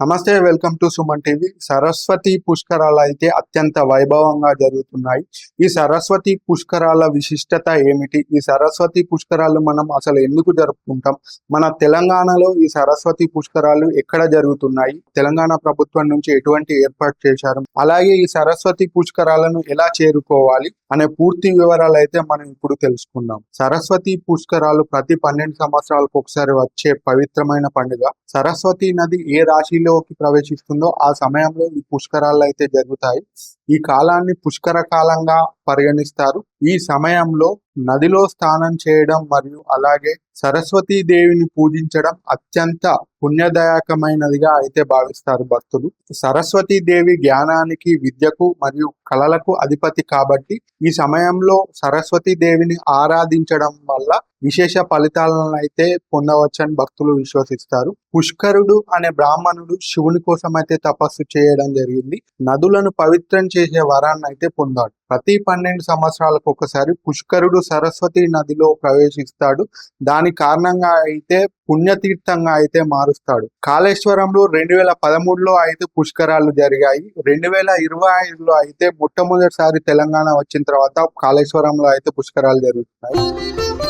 నమస్తే welcome to Suman TV. Saraswati పుష్కరాలు అయితే అత్యంత వైభవంగా జరుగుతున్నాయి. ఈ సరస్వతి పుష్కరాల విశిష్టత ఏమిటి? ఈ సరస్వతి పుష్కరాలు మనం అసలు ఎందుకు జరుపుకుంటాం? మన తెలంగాణలో ఈ సరస్వతి పుష్కరాలు ఎక్కడ జరుగుతున్నాయి? తెలంగాణ ప్రభుత్వం నుంచి ఎటువంటి ఏర్పాటు చేశారు? అలాగే ఈ సరస్వతి పుష్కరాలను ఎలా చేరుకోవాలి? అనే పూర్తి వివరాలు అయితే మనం ఇప్పుడు తెలుసుకుందాం. సరస్వతి పుష్కరాలు ప్రతి పన్నెండు సంవత్సరాలకు ఒకసారి వచ్చే పవిత్రమైన పండుగ. సరస్వతి నది ఏ రాశిలోకి ప్రవేశిస్తుందో ఆ సమయంలో ఈ పుష్కరాలు అయితే జరుగుతాయి. ఈ కాలాన్ని పుష్కర కాలంగా పరిగణిస్తారు. ఈ సమయంలో నదిలో స్నానం చేయడం మరియు అలాగే సరస్వతీ దేవిని పూజించడం అత్యంత పుణ్యదాయకమైనదిగా అయితే భావిస్తారు భక్తులు. సరస్వతీ దేవి జ్ఞానానికి విద్యకు మరియు కళలకు అధిపతి కాబట్టి ఈ సమయంలో సరస్వతీ దేవిని ఆరాధించడం వల్ల విశేష ఫలితాలను అయితే పొందవచ్చని భక్తులు విశ్వసిస్తారు. పుష్కరుడు అనే బ్రాహ్మణుడు శివుని కోసం అయితే తపస్సు చేయడం జరిగింది. నదులను పవిత్రం చేసే వరాన్ని అయితే పొందాడు. ప్రతి పన్నెండు సంవత్సరాలకు ఒకసారి పుష్కరుడు సరస్వతి నదిలో ప్రవేశిస్తాడు. దాని కారణంగా అయితే పుణ్యతీర్థంగా అయితే మారుస్తాడు. కాళేశ్వరంలో రెండు వేల పదమూడులో అయితే పుష్కరాలు జరిగాయి. రెండు వేల ఇరవై ఐదులో అయితే మొట్టమొదటిసారి తెలంగాణ వచ్చిన తర్వాత కాళేశ్వరంలో అయితే పుష్కరాలు జరుగుతున్నాయి.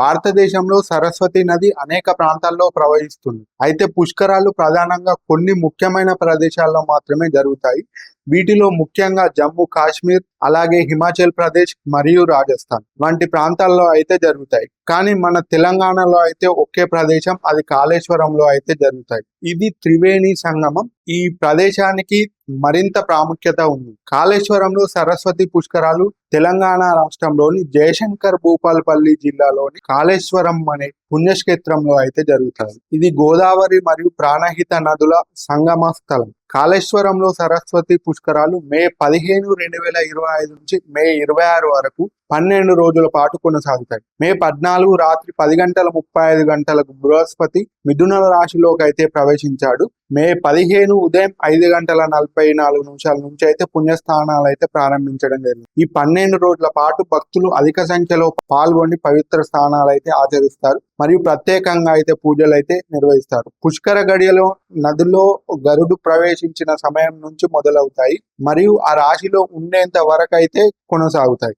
భారతదేశంలో సరస్వతి నది అనేక ప్రాంతాల్లో ప్రవహిస్తుంది. అయితే పుష్కరాలు ప్రధానంగా కొన్ని ముఖ్యమైన ప్రదేశాల్లో మాత్రమే జరుగుతాయి. వీటిలో ముఖ్యంగా జమ్మూ కాశ్మీర్ అలాగే హిమాచల్ ప్రదేశ్ మరియు రాజస్థాన్. వంటి ప్రాంతాల్లో అయితే జరుగుతాయి. కానీ మన తెలంగాణలో అయితే ఒకే ప్రదేశం అది కాళేశ్వరంలో అయితే జరుగుతాయి. ఇది త్రివేణి సంగమం. ఈ ప్రదేశానికి మరింత ప్రాముఖ్యత ఉంది. కాళేశ్వరంలో సరస్వతి పుష్కరాలు తెలంగాణ రాష్ట్రంలోని జయశంకర్ భూపాలపల్లి జిల్లాలోని కాళేశ్వరం అనే పుణ్యక్షేత్రంలో అయితే జరుగుతాయి ఇది గోదావరి మరియు ప్రాణహిత నదుల సంగమ స్థలం. కాళేశ్వరంలో సరస్వతి పుష్కరాలు మే పదిహేను రెండు వేల ఇరవై ఐదు నుంచి మే ఇరవై ఆరు వరకు పన్నెండు రోజుల పాటు కొనసాగుతాయి. మే పద్నాలుగు రాత్రి పది గంటల ముప్పై ఐదు గంటలకు బృహస్పతి మిథున రాశిలోకి అయితే ప్రవేశించాడు. మే పదిహేను ఉదయం ఐదు గంటల నలభై నాలుగు నిమిషాల నుంచి అయితే పుణ్యస్థానాలు అయితే ప్రారంభించడం జరిగింది. ఈ పన్నెండు రోజుల పాటు భక్తులు అధిక సంఖ్యలో పాల్గొని పవిత్ర స్థానాలు అయితే ఆచరిస్తారు. మరియు ప్రత్యేకంగా అయితే పూజలు అయితే నిర్వహిస్తారు. పుష్కర గడియలో నదిలో గరుడు ప్రవేశించిన సమయం నుంచి మొదలవుతాయి. మరియు ఆ రాశిలో ఉండేంత వరకు అయితే కొనసాగుతాయి.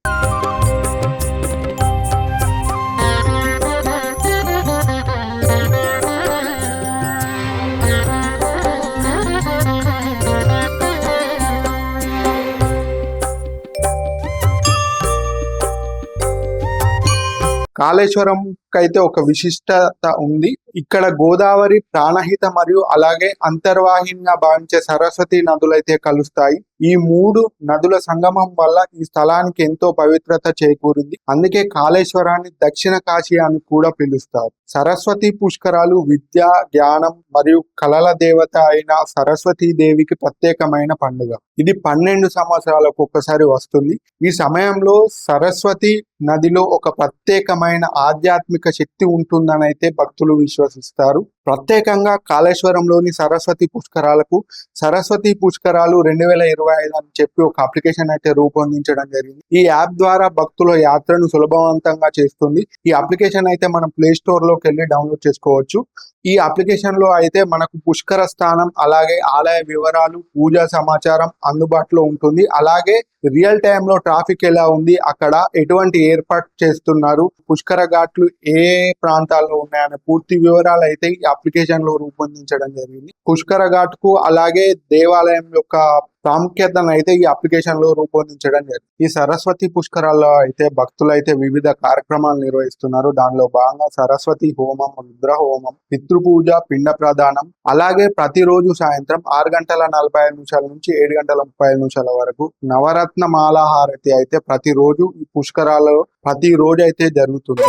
కాళేశ్వరం ఒక విశిష్టత ఉంది. ఇక్కడ గోదావరి ప్రాణహిత మరియు అలాగే అంతర్వాహినిగా భావించే సరస్వతి నదులైతే కలుస్తాయి. ఈ మూడు నదుల సంగమం వల్ల ఈ స్థలానికి ఎంతో పవిత్రత చేకూరింది. అందుకే కాళేశ్వరాన్ని దక్షిణ కాశీ అని కూడా పిలుస్తారు. సరస్వతి పుష్కరాలు విద్య జ్ఞానం మరియు కళల దేవత అయిన సరస్వతీ దేవికి ప్రత్యేకమైన పండుగ. ఇది పన్నెండు సంవత్సరాలకు ఒక్కసారి వస్తుంది. ఈ సమయంలో సరస్వతి నదిలో ఒక ప్రత్యేకమైన ఆధ్యాత్మిక శక్తి ఉంటుందని అయితే భక్తులు విశ్వసిస్తారు ప్రత్యేకంగా కాళేశ్వరంలోని సరస్వతి పుష్కరాలకు సరస్వతి పుష్కరాలు రెండు వేల ఇరవై ఐదు అని చెప్పి ఒక అప్లికేషన్ అయితే రూపొందించడం జరిగింది. ఈ యాప్ ద్వారా భక్తుల యాత్రను సులభవంతంగా చేస్తుంది. ఈ అప్లికేషన్ అయితే మనం ప్లే స్టోర్లోకి వెళ్ళి డౌన్లోడ్ చేసుకోవచ్చు. ఈ అప్లికేషన్లో అయితే మనకు పుష్కర స్థానం అలాగే ఆలయ వివరాలు పూజా సమాచారం అందుబాటులో ఉంటుంది. అలాగే రియల్ టైమ్లో ట్రాఫిక్ ఎలా ఉంది అక్కడ ఎటువంటి ఏర్పాటు చేస్తున్నారు పుష్కర ఘాట్లు ఏ ప్రాంతాల్లో ఉన్నాయనే పూర్తి వివరాలు అయితే అప్లికేషన్లు రూపొందించడం జరిగింది. పుష్కర ఘాట్కు అలాగే దేవాలయం యొక్క ప్రాముఖ్యతను అయితే ఈ అప్లికేషన్లో రూపొందించడం జరిగింది. ఈ సరస్వతి పుష్కరాల్లో అయితే భక్తులు అయితే వివిధ కార్యక్రమాలు నిర్వహిస్తున్నారు. దానిలో భాగంగా సరస్వతి హోమం రుద్ర హోమం పితృపూజ పిండ ప్రదానం అలాగే ప్రతిరోజు సాయంత్రం ఆరు గంటల నలభై ఐదు నిమిషాల నుంచి ఏడు గంటల ముప్పై ఐదు నిమిషాల వరకు నవరత్న మాలాహారతి అయితే ప్రతిరోజు ఈ పుష్కరాలలో ప్రతి రోజు అయితే జరుగుతుంది.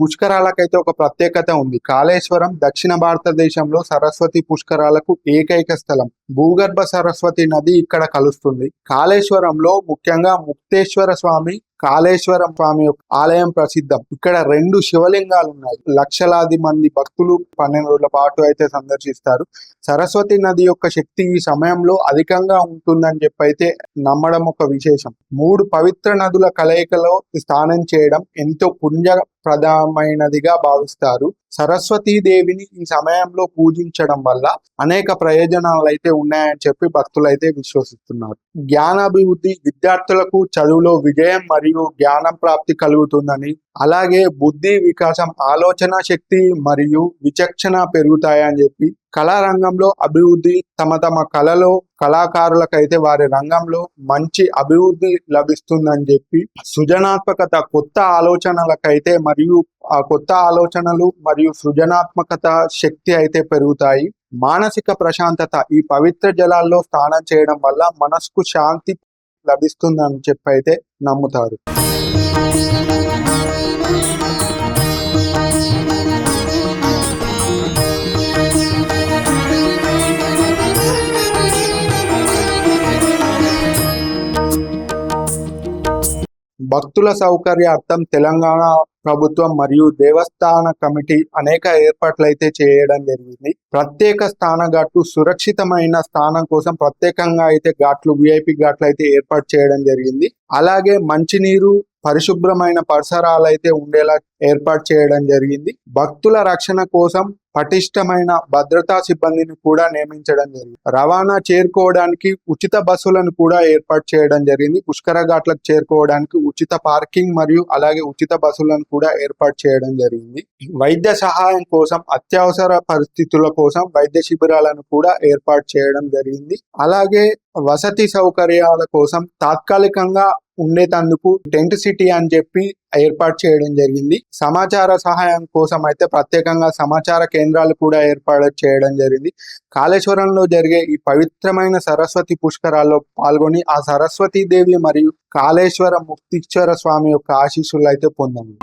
పుష్కరాలకైతే ఒక ప్రత్యేకత ఉంది. కాళేశ్వరం దక్షిణ భారతదేశంలో సరస్వతి పుష్కరాలకు ఏకైక స్థలం. భూగర్భ సరస్వతి నది ఇక్కడ కలుస్తుంది. కాళేశ్వరంలో ముఖ్యంగా ముక్తేశ్వర స్వామి కాళేశ్వరం స్వామి ఆలయం ప్రసిద్ధం. ఇక్కడ రెండు శివలింగాలు ఉన్నాయి. లక్షలాది మంది భక్తులు పన్నెండు రోజుల పాటు అయితే సందర్శిస్తారు. సరస్వతి నది యొక్క శక్తి ఈ సమయంలో అధికంగా ఉంటుందని చెప్పి అయితే నమ్మడం ఒక విశేషం. మూడు పవిత్ర నదుల కలయికలో స్నానం చేయడం ఎంతో ప్రధానమైనదిగా భావిస్తారు. సరస్వతీ దేవిని ఈ సమయంలో పూజించడం వల్ల అనేక ప్రయోజనాలు అయితే ఉన్నాయని చెప్పి భక్తులు అయితే విశ్వసిస్తున్నారు. జ్ఞానాభివృద్ధి విద్యార్థులకు చదువులో విజయం మరియు జ్ఞానం ప్రాప్తి కలుగుతుందని అలాగే బుద్ధి వికాసం ఆలోచన శక్తి మరియు విచక్షణ పెరుగుతాయని చెప్పి కళారంగంలో అభివృద్ధి తమ తమ కళలో కళాకారులకైతే వారి రంగంలో మంచి అభివృద్ధి లభిస్తుందని చెప్పి సృజనాత్మకత కొత్త ఆలోచనలకైతే మరియు ఆ కొత్త ఆలోచనలు మరియు సృజనాత్మకత శక్తి అయితే పెరుగుతాయి. మానసిక ప్రశాంతత ఈ పవిత్ర జలాల్లో స్నానం చేయడం వల్ల మనసుకు శాంతి లభిస్తుందని చెప్పి అయితే నమ్ముతారు. భక్తుల సౌకర్యార్థం తెలంగాణ ప్రభుత్వం మరియు దేవస్థాన కమిటీ అనేక ఏర్పాట్లు అయితే చేయడం జరిగింది. ప్రత్యేక స్థాన ఘాట్లు సురక్షితమైన స్థానం కోసం ప్రత్యేకంగా అయితే ఘాట్లు విఐపి ఘాట్లు అయితే ఏర్పాటు చేయడం జరిగింది. అలాగే మంచినీరు పరిశుభ్రమైన పరిసరాలైతే ఉండేలా ఏర్పాటు చేయడం జరిగింది. భక్తుల రక్షణ కోసం పటిష్టమైన భద్రతా సిబ్బందిని కూడా నియమించడం జరిగింది. రవాణా చేరుకోవడానికి ఉచిత బస్సులను కూడా ఏర్పాటు చేయడం జరిగింది. పుష్కర ఘాట్లకు చేరుకోవడానికి ఉచిత పార్కింగ్ మరియు అలాగే ఉచిత బస్సులను కూడా ఏర్పాటు చేయడం జరిగింది. వైద్య సహాయం కోసం అత్యవసర పరిస్థితుల కోసం వైద్య శిబిరాలను కూడా ఏర్పాటు చేయడం జరిగింది. అలాగే వసతి సౌకర్యాల కోసం తాత్కాలికంగా ఉండేటందుకు టెంట్ సిటీ అని చెప్పి ఏర్పాటు చేయడం జరిగింది. సమాచార సహాయం కోసం అయితే ప్రత్యేకంగా సమాచార కేంద్రాలు కూడా ఏర్పాటు చేయడం జరిగింది. కాళేశ్వరంలో జరిగే ఈ పవిత్రమైన సరస్వతి పుష్కరాల్లో పాల్గొని ఆ సరస్వతీ దేవి మరియు కాళేశ్వర ముక్తీశ్వర స్వామి యొక్క ఆశీస్సులు అయితే పొందండి